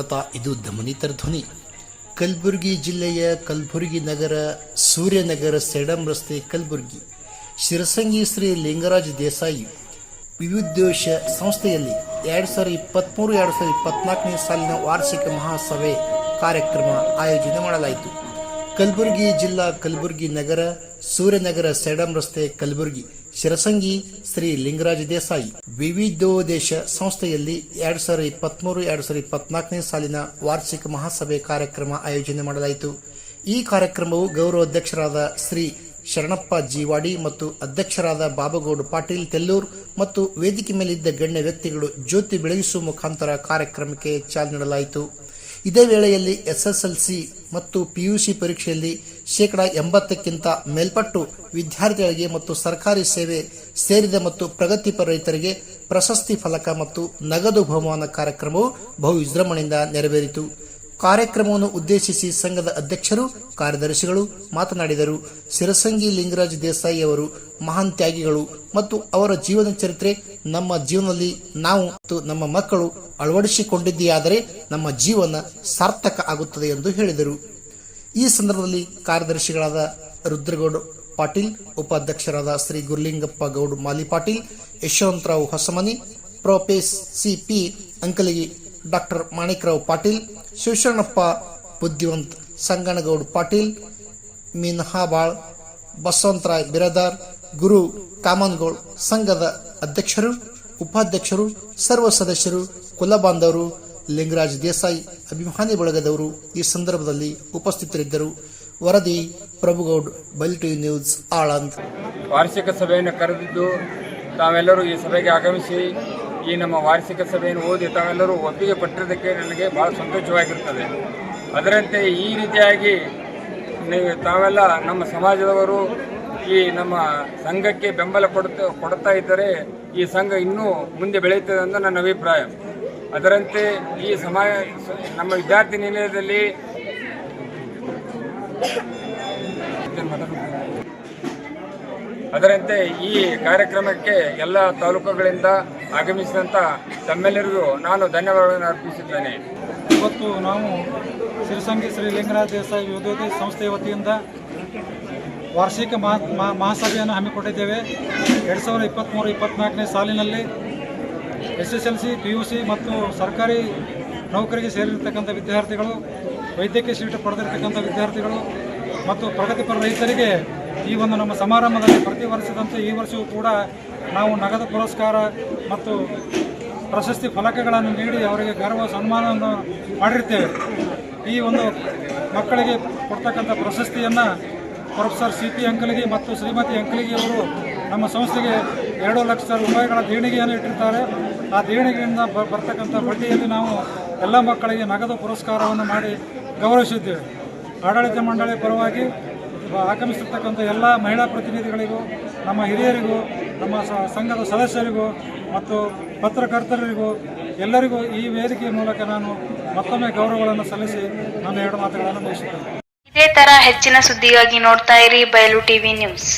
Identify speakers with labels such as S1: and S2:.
S1: ಸ್ವಾಗತ ಇದು ದಮನಿತರ ಧ್ವನಿ. ಕಲಬುರಗಿ ಜಿಲ್ಲೆಯ ಕಲಬುರಗಿ ನಗರ, ಸೂರ್ಯನಗರ ಸೆಡಂ ರಸ್ತೆ ಕಲಬುರಗಿ. ಶಿರಸಂಗಿ ಶ್ರೀ ಲಿಂಗರಾಜ್ ದೇಸಾಯಿ ವಿವಿಧೋಶ ಸಂಸ್ಥೆಯಲ್ಲಿ ಎರಡು ಸಾವಿರದ ಇಪ್ಪತ್ತ್ಮೂರು ಎರಡು ಸಾವಿರದ ಇಪ್ಪತ್ನಾಲ್ಕನೇ ಸಾಲಿನ ವಾರ್ಷಿಕ ಮಹಾಸಭೆ ಕಾರ್ಯಕ್ರಮ ಆಯೋಜನೆ ಮಾಡಲಾಯಿತು. ಕಲಬುರಗಿ ಜಿಲ್ಲಾ ಕಲಬುರಗಿ ನಗರ ಸೂರ್ಯನಗರ ಸೆಡಂ ರಸ್ತೆ ಕಲಬುರಗಿ. ಶಿರಸಂಗಿ ಶ್ರೀ ಲಿಂಗರಾಜ ದೇಸಾಯಿ. ವಿವಿಧೋದ್ದೇಶ ಸಂಸ್ಥೆಯಲ್ಲಿ ಎರಡ್ ಸಾವಿರದ ಇಪ್ಪತ್ಮೂರು, ಎರಡ್ ಸಾವಿರದ ಇಪ್ಪತ್ನಾಲ್ಕನೇ ಸಾಲಿನ ವಾರ್ಷಿಕ ಮಹಾಸಭೆ ಕಾರ್ಯಕ್ರಮ ಆಯೋಜನೆ ಮಾಡಲಾಯಿತು. ಈ ಕಾರ್ಯಕ್ರಮವು ಗೌರವ ಅಧ್ಯಕ್ಷರಾದ ಶ್ರೀ ಶರಣಪ್ಪ ಜೀವಾಡಿ ಮತ್ತು ಅಧ್ಯಕ್ಷರಾದ ಬಾಬಗೌಡ ಪಾಟೀಲ್ ತೆಲ್ಲೂರ್ ಮತ್ತು ವೇದಿಕೆ ಮೇಲಿದ್ದ ಗಣ್ಯ ವ್ಯಕ್ತಿಗಳು ಜ್ಯೋತಿ ಬೆಳಗಿಸುವ ಮುಖಾಂತರ ಕಾರ್ಯಕ್ರಮಕ್ಕೆ ಚಾಲನೆ ನೀಡಲಾಯಿತು. ಇದೇ ವೇಳೆಯಲ್ಲಿ ಎಸ್ಎಸ್ಎಲ್ಸಿ ಮತ್ತು ಪಿಯುಸಿ ಪರೀಕ್ಷೆಯಲ್ಲಿ ಶೇಕಡ ಎಂಬತ್ತಕ್ಕಿಂತ ಮೇಲ್ಪಟ್ಟು ವಿದ್ಯಾರ್ಥಿಗಳಿಗೆ ಮತ್ತು ಸರ್ಕಾರಿ ಸೇವೆ ಸೇರಿದ ಮತ್ತು ಪ್ರಗತಿಪರ ರೈತರಿಗೆ ಪ್ರಶಸ್ತಿ ಫಲಕ ಮತ್ತು ನಗದು ಬಹುಮಾನ ಕಾರ್ಯಕ್ರಮವು ಬಹು ವಿಜೃಂಭಣೆಯಿಂದ ನೆರವೇರಿತು. ಕಾರ್ಯಕ್ರಮವನ್ನು ಉದ್ದೇಶಿಸಿ ಸಂಘದ ಅಧ್ಯಕ್ಷರು, ಕಾರ್ಯದರ್ಶಿಗಳು ಮಾತನಾಡಿದರು. ಸಿರಸಂಗಿ ಲಿಂಗರಾಜ್ ದೇಸಾಯಿ ಅವರು ಮಹಾನ್ ತ್ಯಾಗಿಗಳು ಮತ್ತು ಅವರ ಜೀವನ ಚರಿತ್ರೆ ನಮ್ಮ ಜೀವನದಲ್ಲಿ ನಾವು ಮತ್ತು ನಮ್ಮ ಮಕ್ಕಳು ಅಳವಡಿಸಿಕೊಂಡಿದೆಯಾದರೆ ನಮ್ಮ ಜೀವನ ಸಾರ್ಥಕ ಆಗುತ್ತದೆ ಎಂದು ಹೇಳಿದರು. ಈ ಸಂದರ್ಭದಲ್ಲಿ ಕಾರ್ಯದರ್ಶಿಗಳಾದ ರುದ್ರಗೌಡ ಪಾಟೀಲ್, ಉಪಾಧ್ಯಕ್ಷರಾದ Shri Gurulingappa Goud Mali Patil, Yashwantrao Hosamani, professor CP Ankaligi doctor Manikrao Patil Shivasharanappa, Buddhivant Sanganagouda Patil, Minhabal, Basavantray Biradar, Guru Kamangoud ಸಂಘದ ಅಧ್ಯಕ್ಷರು, ಉಪಾಧ್ಯಕ್ಷರು, ಸರ್ವ ಸದಸ್ಯರು, ಕುಲ ಬಾಂಧವರು, ಲಿಂಗರಾಜ್ ದೇಸಾಯಿ ಅಭಿಮಾನಿ ಬಳಗದವರು ಈ ಸಂದರ್ಭದಲ್ಲಿ ಉಪಸ್ಥಿತರಿದ್ದರು. ವರದಿ ಪ್ರಭುಗೌಡ್ ಬಲ್ಟಿ ನ್ಯೂಸ್, ಆಳಂದ್.
S2: ವಾರ್ಷಿಕ ಸಭೆಯನ್ನು ಕರೆದಿದ್ದು ತಾವೆಲ್ಲರೂ ಈ ಸಭೆಗೆ ಆಗಮಿಸಿ ಈ ನಮ್ಮ ವಾರ್ಷಿಕ ಸಭೆಯನ್ನು ಓದಿ ತಾವೆಲ್ಲರೂ ಒಪ್ಪಿಗೆ ಪಟ್ಟಿರೋದಕ್ಕೆ ನನಗೆ ಭಾಳ ಸಂತೋಷವಾಗಿರ್ತದೆ ಅದರಂತೆ ಈ ರೀತಿಯಾಗಿ ನೀವು ತಾವೆಲ್ಲ ನಮ್ಮ ಸಮಾಜದವರು ಈ ನಮ್ಮ ಸಂಘಕ್ಕೆ ಬೆಂಬಲ ಕೊಡುತ್ತ ಕೊಡ್ತಾ ಇದ್ದರೆ ಈ ಸಂಘ ಇನ್ನೂ ಮುಂದೆ ಬೆಳೆಯುತ್ತದೆ ಅಂತ ನನ್ನ ಅಭಿಪ್ರಾಯ. ಅದರಂತೆ ಈ ಸಮಾಜ, ನಮ್ಮ ವಿದ್ಯಾರ್ಥಿ ನಿಲಯದಲ್ಲಿ ಅದರಂತೆ ಈ ಕಾರ್ಯಕ್ರಮಕ್ಕೆ ಎಲ್ಲ ತಾಲೂಕುಗಳಿಂದ ಆಗಮಿಸಿದಂಥ ತಮ್ಮೆಲ್ಲರಿಗೂ ನಾನು ಧನ್ಯವಾದಗಳನ್ನು ಅರ್ಪಿಸಿದ್ದೇನೆ
S3: ಇವತ್ತು ನಾವು ಸಿರಿಸಂಗಿ ಶ್ರೀ ಲಿಂಗರಾಜ ದೇಸಾಯಿ ವಿದ್ಯೋತಿ ಸಂಸ್ಥೆಯ ವತಿಯಿಂದ ವಾರ್ಷಿಕ ಮಹಾ- ಮಹಾಸಭೆಯನ್ನು ಹಮ್ಮಿಕೊಂಡಿದ್ದೇವೆ. ಎರಡು ಸಾವಿರದ ಇಪ್ಪತ್ತ್ಮೂರು ಇಪ್ಪತ್ತ್ನಾಲ್ಕನೇ ಸಾಲಿನಲ್ಲಿ S S L C P U C ಮತ್ತು ಸರ್ಕಾರಿ ನೌಕರಿಗೆ ಸೇರಿರ್ತಕ್ಕಂಥ ವಿದ್ಯಾರ್ಥಿಗಳು, ವೈದ್ಯಕೀಯ ಸೀಟು ಪಡೆದಿರ್ತಕ್ಕಂಥ ವಿದ್ಯಾರ್ಥಿಗಳು ಮತ್ತು ಪ್ರಗತಿಪರ ರೈತರಿಗೆ ಈ ಒಂದು ನಮ್ಮ ಸಮಾರಂಭದಲ್ಲಿ ಪ್ರತಿ ವರ್ಷದಂತೆ ಈ ವರ್ಷವೂ ಕೂಡ ನಾವು ನಗದು ಪುರಸ್ಕಾರ ಮತ್ತು ಪ್ರಶಸ್ತಿ ಫಲಕಗಳನ್ನು ನೀಡಿ ಅವರಿಗೆ ಗೌರವ ಸನ್ಮಾನವನ್ನು ಮಾಡಿರ್ತೇವೆ ಈ ಒಂದು ಮಕ್ಕಳಿಗೆ ಕೊಡ್ತಕ್ಕಂಥ ಪ್ರಶಸ್ತಿಯನ್ನು ಪ್ರೊಫೆಸರ್ ಸಿ ಪಿ ಅಂಕಲಿಗೆ ಮತ್ತು ಶ್ರೀಮತಿ ಅಂಕಲಿಗೆ ಅವರು ನಮ್ಮ ಸಂಸ್ಥೆಗೆ ಎರಡು ಲಕ್ಷ ರೂಪಾಯಿಗಳ ದೇಣಿಗೆಯನ್ನು ಇಟ್ಟಿರ್ತಾರೆ. ಆ ದೇಣಿಗೆಯಿಂದ ಬ, ಬರ್ತಕ್ಕಂಥ ಬಡ್ಡಿಯಲ್ಲಿ ನಾವು ಎಲ್ಲ ಮಕ್ಕಳಿಗೆ ನಗದು ಪುರಸ್ಕಾರವನ್ನು ಮಾಡಿ ಗೌರವಿಸಿದ್ದೇವೆ. ಆಡಳಿತ ಮಂಡಳಿ ಪರವಾಗಿ ಆಗಮಿಸಿರ್ತಕ್ಕಂಥ ಎಲ್ಲ ಮಹಿಳಾ ಪ್ರತಿನಿಧಿಗಳಿಗೂ, ನಮ್ಮ ಹಿರಿಯರಿಗೂ, ನಮ್ಮ ಸಂಘದ ಸದಸ್ಯರಿಗೂ ಮತ್ತು ಪತ್ರಕರ್ತರಿಗೂ, ಎಲ್ಲರಿಗೂ ಈ ವೇದಿಕೆಯ ಮೂಲಕ ನಾನು ಮತ್ತೊಮ್ಮೆ ಗೌರವಗಳನ್ನು ಸಲ್ಲಿಸಿ ನನ್ನ ಎರಡು ಮಾತುಗಳನ್ನು ಮುಗಿಸುತ್ತೇನೆ.
S4: ಇದೇ ತರ ಹೆಚ್ಚಿನ ಸುದ್ದಿಗಾಗಿ ನೋಡ್ತಾ ಇರಿ ಬಯಲು ಟಿವಿ ನ್ಯೂಸ್.